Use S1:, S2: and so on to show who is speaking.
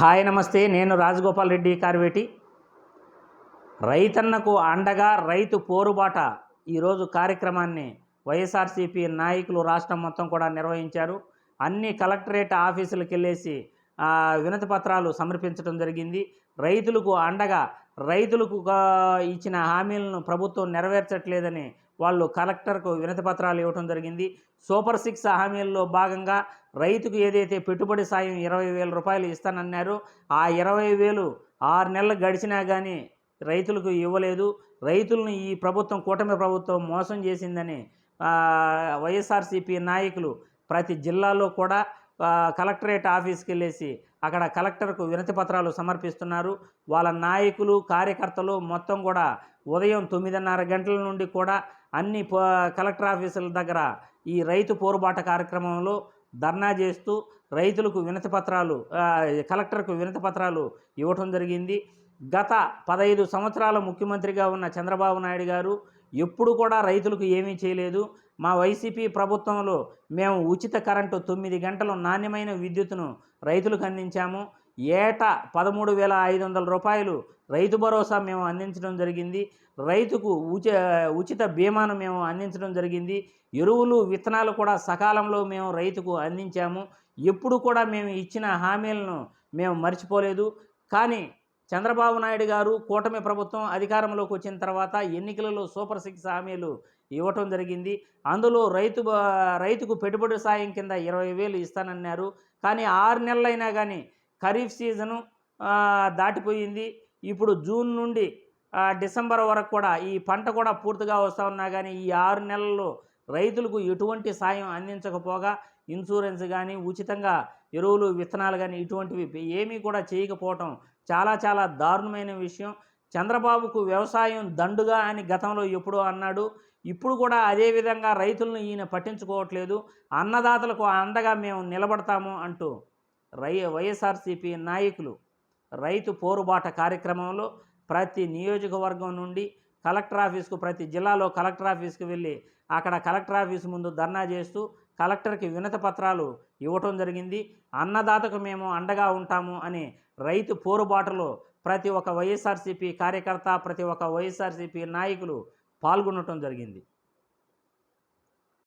S1: Hi నమస్తే నేను రాజగోపాల్ రెడ్డి కార్వేటి. రైతన్నకు అండగా రైతు పోరుబాట. ఈరోజు కార్యక్రమాన్ని వైఎస్ఆర్సీపీ నాయకులు రాష్ట్రం మొత్తం కూడా నిర్వహించారు. అన్ని కలెక్టరేట్ ఆఫీసులకు వెళ్ళేసి వినతి పత్రాలు సమర్పించడం జరిగింది. రైతులకు అండగా రైతులకు ఇచ్చిన హామీలను ప్రభుత్వం నెరవేర్చట్లేదని వాళ్ళు కలెక్టర్కు వినతి పత్రాలు ఇవ్వటం జరిగింది. సూపర్ సిక్స్ హామీల్లో భాగంగా రైతుకు ఏదైతే పెట్టుబడి సాయం ఇరవై వేల రూపాయలు ఇస్తానన్నారు ఆ ఇరవై వేలు ఆరు నెలలు గడిచినా కానీ రైతులకు ఇవ్వలేదు. రైతులను ఈ ప్రభుత్వం కూటమి ప్రభుత్వం మోసం చేసిందని వైఎస్ఆర్సీపీ నాయకులు ప్రతి జిల్లాలో కూడా కలెక్టరేట్ ఆఫీస్కి వెళ్ళేసి అక్కడ కలెక్టర్కు వినతి పత్రాలు సమర్పిస్తున్నారు. వాళ్ళ నాయకులు కార్యకర్తలు మొత్తం కూడా ఉదయం తొమ్మిదిన్నర గంటల నుండి కూడా అన్ని ప- కలెక్టర్ ఆఫీసుల దగ్గర ఈ రైతు పోరుబాట కార్యక్రమంలో ధర్నా చేస్తూ రైతులకు వినతి పత్రాలు కలెక్టర్కు వినతి పత్రాలు ఇవ్వటం జరిగింది. గత పదహైదు సంవత్సరాల ముఖ్యమంత్రిగా ఉన్న చంద్రబాబు నాయుడు గారు ఎప్పుడు కూడా రైతులకు ఏమీ చేయలేదు. మా వైసీపీ ప్రభుత్వంలో మేము ఉచిత కరెంటు తొమ్మిది గంటలు నాణ్యమైన విద్యుత్తును రైతులకు అందించాము. ఏటా పదమూడు వేల ఐదు వందల రూపాయలు రైతు భరోసా మేము అందించడం జరిగింది. రైతుకు ఉచ ఉచిత బీమాను మేము అందించడం జరిగింది. ఎరువులు విత్తనాలు కూడా సకాలంలో మేము రైతుకు అందించాము. ఎప్పుడు కూడా మేము ఇచ్చిన హామీలను మేము మర్చిపోలేదు. కానీ చంద్రబాబు నాయుడు గారు కూటమి ప్రభుత్వం అధికారంలోకి వచ్చిన తర్వాత ఎన్నికలలో సూపర్ సిక్స్ హామీలు ఇవ్వటం జరిగింది. అందులో రైతు బ- రైతుకు పెట్టుబడి సాయం కింద ఇరవై వేలు ఇస్తానన్నారు. కానీ ఆరు నెలలైనా కానీ ఖరీఫ్ సీజను దాటిపోయింది. ఇప్పుడు జూన్ నుండి డిసెంబర్ వరకు కూడా ఈ పంట కూడా పూర్తిగా వస్తూ ఉన్నా కానీ ఈ ఆరు నెలల్లో రైతులకు ఎటువంటి సాయం అందించకపోగా ఇన్సూరెన్స్ కానీ ఉచితంగా ఎరువులు విత్తనాలు కానీ ఇటువంటివి ఏమీ కూడా చేయకపోవటం చాలా చాలా దారుణమైన విషయం. చంద్రబాబుకు వ్యవసాయం దండుగా అని గతంలో ఎప్పుడో అన్నాడు. ఇప్పుడు కూడా అదేవిధంగా రైతులను ఈయన పట్టించుకోవట్లేదు. అన్నదాతలకు అండగా మేము నిలబడతాము అంటూ రై వైఎస్ఆర్సీపీ నాయకులు రైతు పోరుబాట కార్యక్రమంలో ప్రతి నియోజకవర్గం నుండి కలెక్టర్ ఆఫీస్కు ప్రతి జిల్లాలో కలెక్టర్ ఆఫీస్కి వెళ్ళి అక్కడ కలెక్టర్ ఆఫీస్ ముందు ధర్నా చేస్తూ కలెక్టర్కి వినత పత్రాలు ఇవ్వటం జరిగింది. అన్నదాతకు మేము అండగా ఉంటాము అని రైతు పోరుబాటలో ప్రతి ఒక్క వైఎస్ఆర్సీపీ కార్యకర్త ప్రతి ఒక్క వైఎస్ఆర్సీపీ నాయకులు పాల్గొనటం జరిగింది.